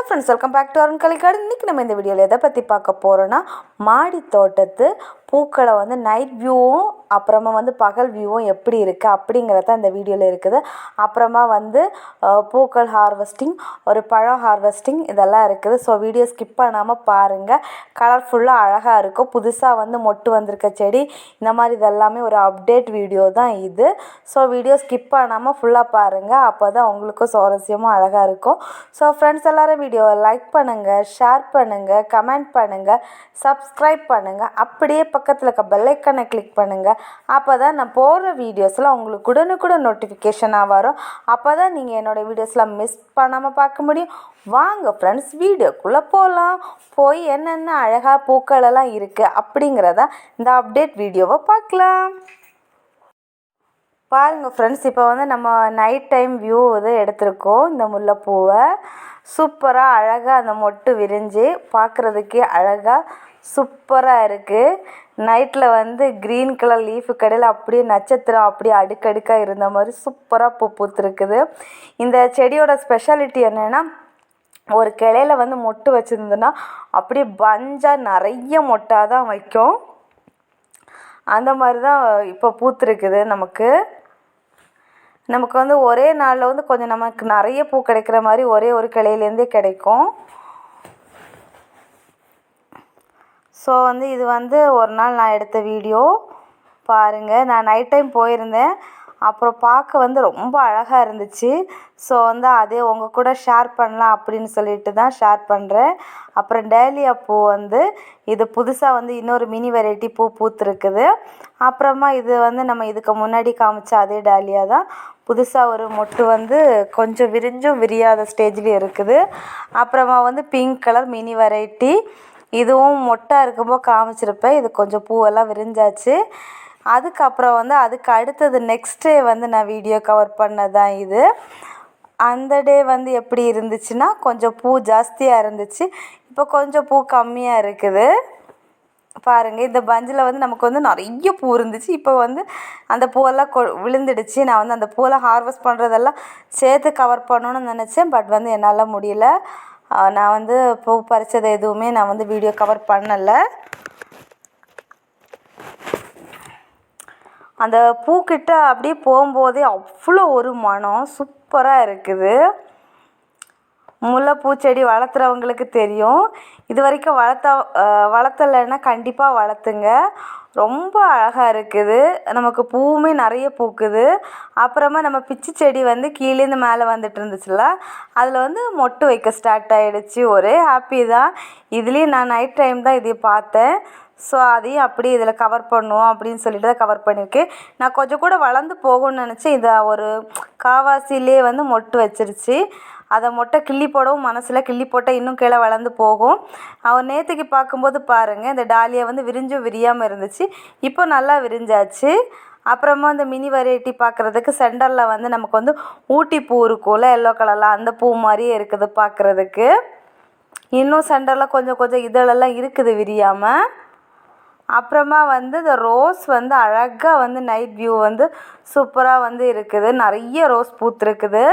Hello friends welcome back to Arun Kalikkadu இன்றைக்கி நம்ம இந்த வீடியோவில் எதை பற்றி பார்க்க போகிறோன்னா மாடி தோட்டத்து பூக்களை வந்து நைட் வியூவும் அப்புறமா வந்து பகல் வியூவும் எப்படி இருக்குது அப்படிங்கிறத இந்த வீடியோவில் இருக்குது. அப்புறமா வந்து பூக்கள் ஹார்வெஸ்டிங் ஒரு பழம் ஹார்வெஸ்டிங் இதெல்லாம் இருக்குது. ஸோ வீடியோ ஸ்கிப் பண்ணாமல் பாருங்கள் கலர்ஃபுல்லாக அழகாக இருக்கும். புதுசாக வந்து மொட்டு வந்திருக்க செடி இந்த மாதிரி இதெல்லாமே ஒரு அப்டேட் வீடியோ தான் இது. ஸோ வீடியோ ஸ்கிப் பண்ணாமல் ஃபுல்லாக பாருங்கள் அப்போ தான் உங்களுக்கும் சுவாரஸ்யமாக அழகாக இருக்கும். ஸோ ஃப்ரெண்ட்ஸ் எல்லாரும் வீடியோவை லைக் பண்ணுங்கள் ஷேர் பண்ணுங்கள் கமெண்ட் பண்ணுங்கள் சப்ஸ்கிரைப் பண்ணுங்கள் அப்படியே பக்கத்தில் இருக்க பெல்லைக்கனை கிளிக் பண்ணுங்கள் அப்போ தான் நான் போடுற வீடியோஸ்லாம் உங்களுக்கு உடனுக்குடன் நோட்டிஃபிகேஷனாக வரும். அப்போ தான் நீங்கள் என்னோடய வீடியோஸ்லாம் மிஸ் பண்ணாமல் பார்க்க முடியும். வாங்க ஃப்ரெண்ட்ஸ் வீடியோக்குள்ளே போகலாம் போய் என்னென்ன அழகாக பூக்கள் எல்லாம் இருக்குது அப்படிங்கிறத இந்த அப்டேட் வீடியோவை பார்க்கலாம். பாருங்கள் ஃப்ரெண்ட்ஸ் இப்போ வந்து நம்ம நைட் டைம் வியூ இது எடுத்திருக்கோம். இந்த முல்லைப்பூவை சூப்பராக அழகாக அந்த மொட்டு விரிஞ்சு பார்க்குறதுக்கே அழகாக சூப்பராக இருக்குது நைட்டில் வந்து க்ரீன் கலர் லீஃபு கடையில் அப்படியே நட்சத்திரம் அப்படியே அடுக்கடுக்காக இருந்த மாதிரி சூப்பராக பூ பூத்துருக்குது. இந்த செடியோட ஸ்பெஷாலிட்டி என்னென்னா ஒரு கிளையில வந்து மொட்டு வச்சுருந்தோன்னா அப்படியே பஞ்சாக நிறைய மொட்டாக தான் வைக்கும். அந்த மாதிரி தான் இப்போ பூத்துருக்குது நமக்கு. நமக்கு வந்து ஒரே நாளில் வந்து கொஞ்சம் நமக்கு நிறைய பூ கிடைக்கிற மாதிரி ஒரே ஒரு கிளையிலேருந்தே கிடைக்கும். ஸோ வந்து இது வந்து ஒரு நாள் நான் எடுத்த வீடியோ பாருங்கள் நான் நைட் டைம் போயிருந்தேன். அப்புறம் பார்க்க வந்து ரொம்ப அழகாக இருந்துச்சு. ஸோ வந்து அதே உங்கள் கூட ஷேர் பண்ணலாம் அப்படின்னு சொல்லிட்டு தான் ஷேர் பண்ணுறேன் அப்புறம் டேலியா பூ வந்து இது புதுசாக வந்து இன்னொரு மினி வெரைட்டி பூ பூத்துருக்குது. அப்புறமா இது வந்து நம்ம இதுக்கு முன்னாடி காமிச்ச அதே டாலியா தான். புதுசாக ஒரு மொட்டு வந்து கொஞ்சம் விரிஞ்சும் விரியாத ஸ்டேஜ்லேயும் இருக்குது. அப்புறமா வந்து பிங்க் கலர் மினி வெரைட்டி இதுவும் மொட்டாக இருக்கும்போது காமிச்சிருப்பேன். இது கொஞ்சம் பூவெல்லாம் விரிஞ்சாச்சு. அதுக்கப்புறம் வந்து அதுக்கு அடுத்தது நெக்ஸ்ட் டே வந்து நான் வீடியோ கவர் பண்ணதான் இது. அந்த டே வந்து எப்படி இருந்துச்சுன்னா கொஞ்சம் பூ ஜாஸ்தியாக இருந்துச்சு. இப்போ கொஞ்சம் பூ கம்மியாக இருக்குது. பாருங்கள் இந்த பஞ்சில் வந்து நமக்கு வந்து நிறைய பூ இருந்துச்சு. இப்போ வந்து அந்த பூவெல்லாம் கொ விழுந்துடுச்சு. நான் வந்து அந்த பூவெல்லாம் ஹார்வெஸ்ட் பண்ணுறதெல்லாம் சேர்த்து கவர் பண்ணணும்னு நினச்சேன். பட் வந்து என்னால் முடியல. நான் வந்து பூ பறித்தது எதுவுமே நான் வந்து வீடியோ கவர் பண்ணலை. அந்த பூக்கிட்ட அப்படியே போகும்போதே அவ்வளோ ஒரு மனம் சூப்பராக இருக்குது. முல்லைப்பூ செடி வளர்த்துறவங்களுக்கு தெரியும். இது வரைக்கும் வளர்த்த வளர்த்தலைன்னா கண்டிப்பாக வளர்த்துங்க. ரொம்ப அழகாக இருக்குது. நமக்கு பூவுமே நிறைய பூக்குது. அப்புறமா நம்ம பிச்சி செடி வந்து கீழேருந்து மேலே வந்துட்டு இருந்துச்சுல அதில் வந்து மொட்டு வைக்க ஸ்டார்ட் ஆகிடுச்சு ஒரே ஹாப்பி தான். இதுலேயும் நான் நைட் டைம் தான் இதை பார்த்தேன். ஸோ அதையும் அப்படியே இதில் கவர் பண்ணுவோம் அப்படின்னு சொல்லிட்டு தான் கவர் பண்ணியிருக்கேன் நான் கொஞ்சம் கூட வளர்ந்து போகும்னு நினச்சேன். இதை ஒரு காவாசிலே வந்து மொட்டு வச்சிருச்சு. அதை மொட்டை கிள்ளி போடவும் மனசில் கிள்ளி போட்டால் இன்னும் கீழே வளர்ந்து போகும். அவன் நேற்றுக்கு பார்க்கும்போது பாருங்கள் இந்த டாலியா வந்து விரிஞ்சும் விரியாமல் இருந்துச்சு. இப்போ நல்லா விரிஞ்சாச்சு. அப்புறமா இந்த மினி வெரைட்டி பார்க்குறதுக்கு சென்டரில் வந்து நமக்கு வந்து ஊட்டி பூ இருக்கும்ல எல்லோ கலரில் அந்த பூ மாதிரியே இருக்குது பார்க்குறதுக்கு. இன்னும் சென்டரில் கொஞ்சம் கொஞ்சம் இதழெல்லாம் இருக்குது விரியாமல் அப்புறமா வந்து இந்த ரோஸ் வந்து அழகாக வந்து நைட் வியூ வந்து சூப்பராக வந்து இருக்குது. நிறைய ரோஸ் பூத்துருக்குது.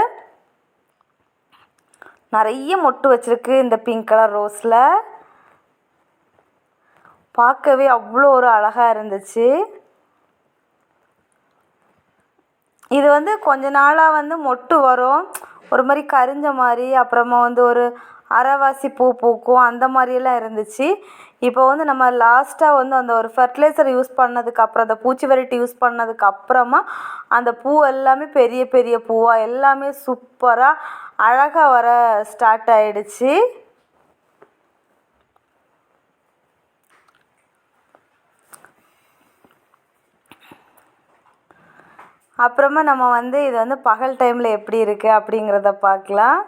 நிறைய மொட்டு வச்சிருக்கு இந்த பிங்க் கலர் ரோஸில். பார்க்கவே அவ்வளோ ஒரு அழகாக இருந்துச்சு. இது வந்து கொஞ்ச நாளாக வந்து மொட்டு வரும். ஒரு மாதிரி கரிஞ்ச மாதிரி அப்புறமா வந்து ஒரு அரைவாசி பூ பூக்கும். அந்த மாதிரியெல்லாம் இருந்துச்சு. இப்போ வந்து நம்ம லாஸ்ட்டாக வந்து அந்த ஒரு ஃபர்டிலைசர் யூஸ் பண்ணதுக்கு அப்புறம் அந்த பூச்சி வெரைட்டி யூஸ் பண்ணதுக்கு அப்புறமா அந்த பூ எல்லாமே பெரிய பெரிய பூவாக எல்லாமே சூப்பராக அழகாக வர ஸ்டார்ட் ஆயிடுச்சு. அப்புறமா நம்ம வந்து இது வந்து பகல் டைமில் எப்படி இருக்குது அப்படிங்கிறத பார்க்கலாம்.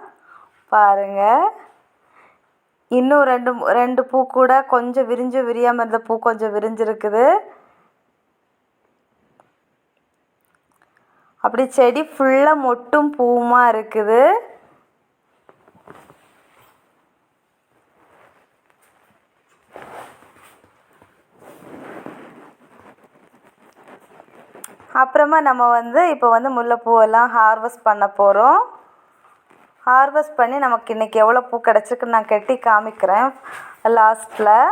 பாருங்கள் இன்னும் ரெண்டு ரெண்டு பூ கூட கொஞ்சம் விரிஞ்சு விரியாமல் இருந்த பூ கொஞ்சம் விரிஞ்சிருக்குது. அப்படி செடி ஃபுல்லாக மொட்டும் பூவுமா இருக்குது. அப்புறமா நம்ம வந்து இப்போ வந்து முல்லைப்பூவெல்லாம் ஹார்வெஸ்ட் பண்ண போகிறோம் ஹார்வெஸ்ட் பண்ணி நமக்கு இன்றைக்கி எவ்வளோ பூ கிடச்சிருக்குன்னு நான் கட்டி காமிக்கிறேன். லாஸ்ட்டில்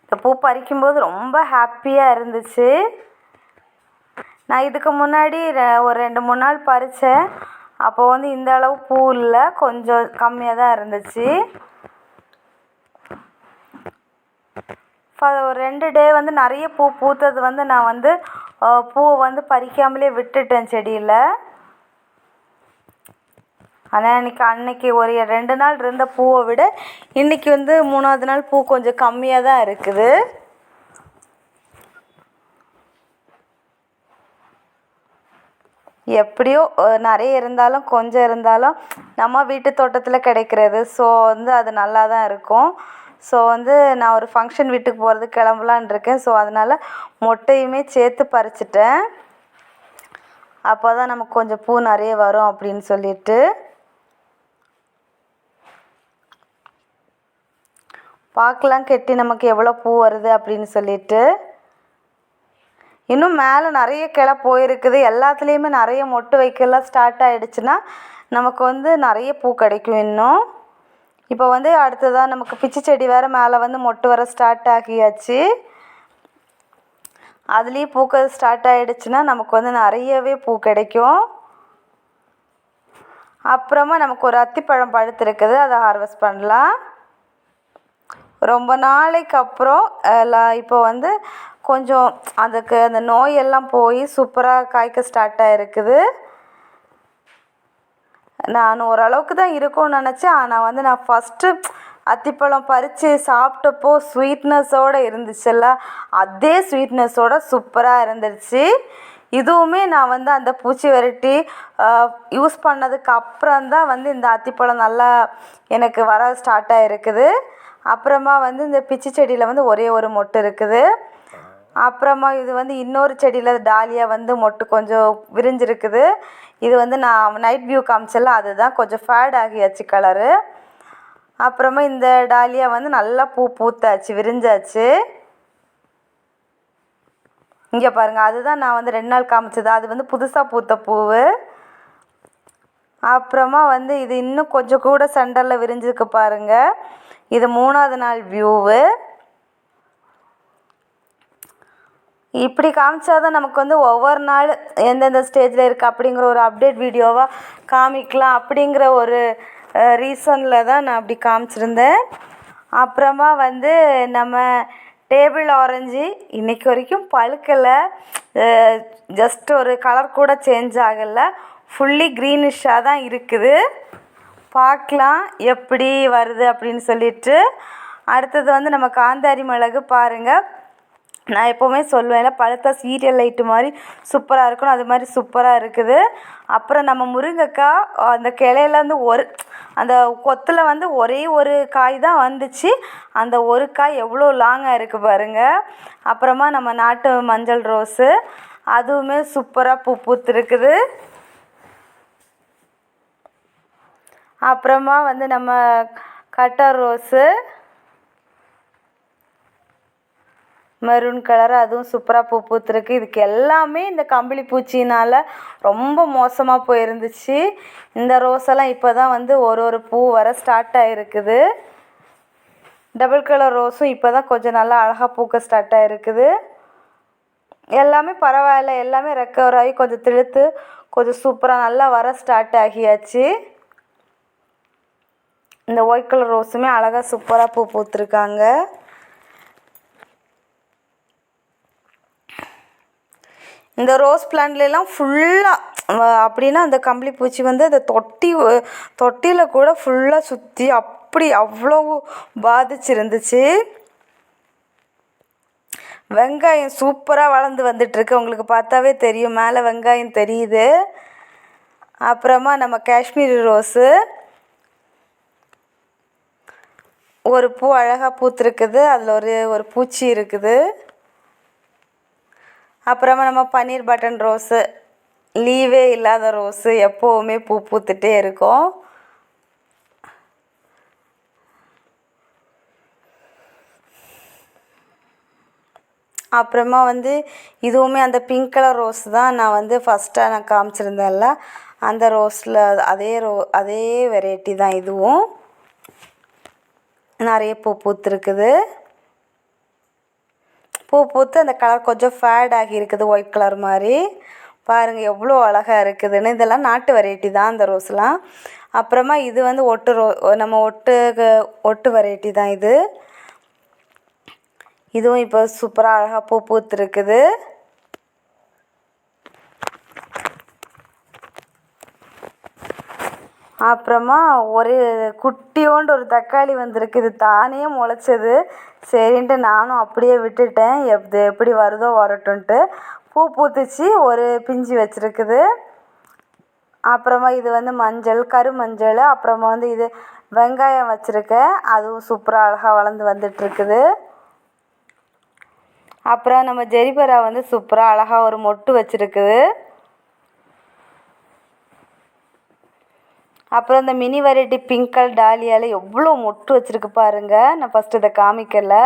இந்த பூ பறிக்கும்போது ரொம்ப ஹாப்பியாக இருந்துச்சு. நான் இதுக்கு முன்னாடி ரெ- ஒரு ரெண்டு மூணு நாள் பறித்தேன் அப்போ வந்து இந்த அளவு பூ இல்லை கொஞ்சம் கம்மியாக தான் இருந்துச்சு. ஃப- ஒரு ரெண்டு டே வந்து நிறைய பூ பூத்தது வந்து நான் வந்து பூவை வந்து பறிக்காமலே விட்டுட்டேன் செடியில். ஆனால் இன்னைக்கு அன்னைக்கு ஒரு ரெண்டு நாள் இருந்த பூவை விட இன்னைக்கு வந்து மூணாவது நாள் பூ கொஞ்சம் கம்மியாக தான் இருக்குது. எப்படியோ நிறைய இருந்தாலும் கொஞ்சம் இருந்தாலும் நம்ம வீட்டு தோட்டத்தில் கிடைக்கிறது. ஸோ வந்து அது நல்லா தான் இருக்கும். ஸோ வந்து நான் ஒரு ஃபங்க்ஷன் வீட்டுக்கு போகிறது கிளம்பலான் இருக்கேன். ஸோ அதனால் மொட்டையுமே சேர்த்து பறிச்சிட்டேன். அப்போ தான் நமக்கு கொஞ்சம் பூ நிறைய வரும் அப்படின்னு சொல்லிட்டு. பார்க்கலாம் கெட்டி நமக்கு எவ்வளோ பூ வருது அப்படின்னு சொல்லிட்டு. இன்னும் மேலே நிறைய கிளை போயிருக்குது. எல்லாத்துலேயுமே நிறைய மொட்டு வைக்கலாம் ஸ்டார்ட் ஆகிடுச்சுன்னா நமக்கு வந்து நிறைய பூ கிடைக்கும் இன்னும். இப்போ வந்து அடுத்ததாக நமக்கு பிச்சி செடி வேறு மேலே வந்து மொட்டு வர ஸ்டார்ட் ஆகியாச்சு. அதுலேயும் பூக்கள் ஸ்டார்ட் ஆகிடுச்சுன்னா நமக்கு வந்து நிறையவே பூ கிடைக்கும். அப்புறமா நமக்கு ஒரு அத்திப்பழம் பழுத்திருக்குது அதை ஹார்வெஸ்ட் பண்ணலாம். ரொம்ப நாளைக்கு அப்புறம் எல்லாம் இப்போ வந்து கொஞ்சம் அதுக்கு அந்த நோயெல்லாம் போய் சூப்பராக காய்க்க ஸ்டார்ட் ஆகிருக்குது நான் ஓரளவுக்கு தான் இருக்கும்னு நினச்சேன். ஆனால் வந்து நான் ஃபஸ்ட்டு அத்திப்பழம் பறித்து சாப்பிட்டப்போ ஸ்வீட்னஸோடு இருந்துச்சுல்ல? அதே ஸ்வீட்னஸோடு சூப்பராக இருந்துச்சு இதுவுமே நான் வந்து அந்த பூச்சி வெரைட்டி யூஸ் பண்ணதுக்கு அப்புறம் தான் வந்து இந்த அத்திப்பழம் நல்லா எனக்கு வர ஸ்டார்ட் ஆகிருக்குது அப்புறமா வந்து இந்த பிச்சி செடியில் வந்து ஒரே ஒரு மொட்டு இருக்குது. அப்புறமா இது வந்து இன்னொரு செடியில் டாலியாக வந்து மொட்டு கொஞ்சம் விரிஞ்சிருக்குது. இது வந்து நான் நைட் வியூ காமிச்சல அதுதான் கொஞ்சம் ஃபேட் ஆகியாச்சு கலரு அப்புறமா இந்த டாலியா வந்து நல்லா பூ பூத்தாச்சு விரிஞ்சாச்சு. இங்கே பாருங்கள் அதுதான் நான் வந்து ரெண்டு நாள் காமிச்சது. அது வந்து புதுசாக பூத்த பூவு. அப்புறமா வந்து இது இன்னும் கொஞ்சம் கூட சென்டரில் விரிஞ்சிருக்கு பாருங்கள் இது மூணாவது நாள் வியூவு இப்படி காமிச்சா தான் நமக்கு வந்து ஒவ்வொரு நாள் எந்தெந்த ஸ்டேஜில் இருக்குது அப்படிங்கிற ஒரு அப்டேட் வீடியோவாக காமிக்கலாம் அப்படிங்கிற ஒரு ரீசனில் தான் நான் அப்படி காமிச்சிருந்தேன். அப்புறமா வந்து நம்ம டேபிள் ஆரஞ்சு இன்றைக்கி வரைக்கும் பழுக்கலை. ஜஸ்ட் ஒரு கலர் கூட சேஞ்ச் ஆகலை. ஃபுல்லி க்ரீனிஷாக தான் இருக்குது. பார்க்கலாம் எப்படி வருது அப்படின்னு சொல்லிட்டு. அடுத்தது வந்து நம்ம காந்தாரி மிளகு பாருங்கள் நான் எப்போவுமே சொல்லுவேன்ல பழுத்தா சீரியல் லைட்டு மாதிரி சூப்பராக இருக்கணும் அது மாதிரி சூப்பராக இருக்குது. அப்புறம் நம்ம முருங்கைக்காய் அந்த கிளையிலேருந்து ஒரு அந்த கொத்தில் வந்து ஒரே ஒரு காய் தான் வந்துச்சு. அந்த ஒரு காய் எவ்வளோ லாங்காக இருக்குது பாருங்கள் அப்புறமா நம்ம நாட்டு மஞ்சள் ரோஸு அதுவுமே சூப்பராக பூ பூத்துருக்குது. அப்புறமா வந்து நம்ம கட்டர் ரோஸு மெரூன் கலர் அதுவும் சூப்பராக பூ பூத்துருக்கு. இதுக்கு எல்லாமே இந்த கம்பளி பூச்சினால் ரொம்ப மோசமாக போயிருந்துச்சு. இந்த ரோஸெல்லாம் இப்போ தான் வந்து ஒரு ஒரு பூ வர ஸ்டார்ட் ஆகிருக்குது டபுள் கலர் ரோஸும் இப்போ தான் கொஞ்சம் நல்லா அழகாக பூக்க ஸ்டார்ட் ஆகிருக்குது எல்லாமே பரவாயில்ல எல்லாமே ரெக்கவர் ஆகி கொஞ்சம் திழுத்து கொஞ்சம் சூப்பராக நல்லா வர ஸ்டார்ட் ஆகியாச்சு. இந்த ஒயிட் கலர் ரோஸுமே அழகாக சூப்பராக பூ பூத்துருக்காங்க. இந்த ரோஸ் பிளான்ட்லாம் ஃபுல்லாக அப்படின்னா அந்த கம்பளி பூச்சி வந்து அந்த தொட்டி தொட்டியில் கூட ஃபுல்லாக சுற்றி அப்படி அவ்வளோ பாதிச்சிருந்துச்சு வெங்காயம் சூப்பராக வளர்ந்து வந்துட்டுருக்கு. உங்களுக்கு பார்த்தாவே தெரியும். மேலே வெங்காயம் தெரியுது. அப்புறமா நம்ம காஷ்மீரி ரோஸு ஒரு பூ அழகாக பூத்துருக்குது. அதில் ஒரு ஒரு பூச்சி இருக்குது. அப்புறமா நம்ம பன்னீர் பட்டன் ரோஸு. லீவே இல்லாத ரோஸு எப்போவுமே பூ பூத்துட்டே இருக்கும். அப்புறமா வந்து இதுவுமே அந்த பிங்க் கலர் ரோஸ் தான் நான் வந்து ஃபஸ்ட்டாக நான் காமிச்சிருந்தேன்ல. அந்த ரோஸில் அதே ரோ அதே வெரைட்டி தான் இதுவும். நிறைய பூ பூத்துருக்குது. பூ பூத்து அந்த கலர் கொஞ்சம் ஃபேட் ஆகி இருக்குது ஒயிட் கலர் மாதிரி பாருங்கள் எவ்வளோ அழகாக இருக்குதுன்னு. இதெல்லாம் நாட்டு வெரைட்டி தான் அந்த ரோஸ்லாம் அப்புறமா இது வந்து ஒட்டு ரோ நம்ம ஒட்டு ஒட்டு வெரைட்டி தான் இது. இதுவும் இப்போ சூப்பராக அழகாக பூ பூத்துருக்குது. அப்புறமா ஒரு குட்டியோண்டு ஒரு தக்காளி வந்திருக்கு இது தானே முளைச்சது. சரின்ட்டு நானும் அப்படியே விட்டுட்டேன். எப் எப்படி வருதோ வரட்டும்ன்ட்டு. பூ பூத்துச்சு. ஒரு பிஞ்சு வச்சுருக்குது. அப்புறமா இது வந்து மஞ்சள் கருமஞ்சள் அப்புறமா வந்து இது வெங்காயம் வச்சுருக்கேன். அதுவும் சூப்பராக அழகாக வளர்ந்து வந்துட்டுருக்குது. அப்புறம் நம்ம ஜெரிபரா வந்து சூப்பராக அழகாக ஒரு மொட்டு வச்சுருக்குது. அப்புறம் இந்த மினி வெரைட்டி பிங்க் கலர் டாலியால் எவ்வளோ மொட்டு வச்சுருக்கு பாருங்கள் நான் ஃபஸ்ட்டு இதை காமிக்கலை.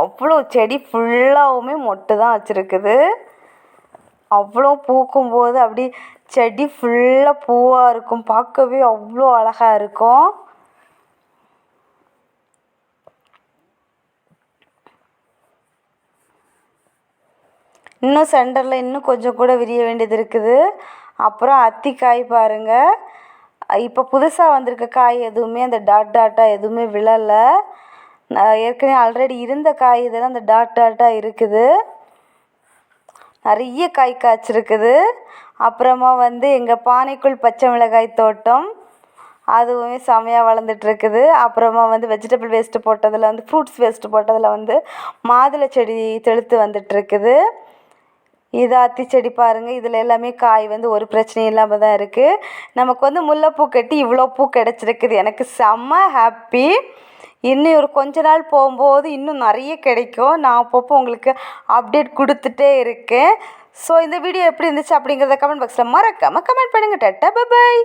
அவ்வளோ செடி ஃபுல்லாகவுமே மொட்டு தான் வச்சுருக்குது. அவ்வளோ பூக்கும்போது அப்படி செடி ஃபுல்லாக பூவாக இருக்கும். பார்க்கவே அவ்வளோ அழகாக இருக்கும். இன்னும் சென்டரில் இன்னும் கொஞ்சம் கூட விரிய வேண்டியது இருக்குது. அப்புறம் அத்திக்காய் பாருங்கள் இப்போ புதுசாக வந்திருக்க காய் எதுவுமே அந்த டாட் டாட்டாக எதுவுமே விழலை. ஏற்கனவே ஆல்ரெடி இருந்த காய் இதெல்லாம் அந்த டாட் டாட்டாக இருக்குது. நிறைய காய் காய்ச்சிருக்குது. அப்புறமா வந்து எங்கள் பானைக்குள் பச்சை மிளகாய் தோட்டம் அதுவுமே செமையாக வளர்ந்துட்டுருக்குது. அப்புறமா வந்து வெஜிடபிள் வேஸ்ட்டு போட்டதில் வந்து ஃப்ரூட்ஸ் வேஸ்ட்டு போட்டதில் வந்து மாதுளை செடி தெளுத்து வந்துட்டுருக்குது. இது அத்தி செடி பாருங்கள் இதில் எல்லாமே காய் வந்து ஒரு பிரச்சனையும் இல்லாமல் தான் இருக்குது நமக்கு வந்து முல்லைப்பூ கட்டி இவ்வளோ பூ கிடச்சிருக்குது. எனக்கு செம்ம ஹாப்பி. இன்னும் ஒரு கொஞ்ச நாள் போகும்போது இன்னும் நிறைய கிடைக்கும். நான் அப்பப்போ உங்களுக்கு அப்டேட் கொடுத்துட்டே இருக்கேன். ஸோ இந்த வீடியோ எப்படி இருந்துச்சு அப்படிங்கிறத கமெண்ட் பாக்ஸில் மறக்காமல் கமெண்ட் பண்ணுங்கள் டட்டா பபாய்.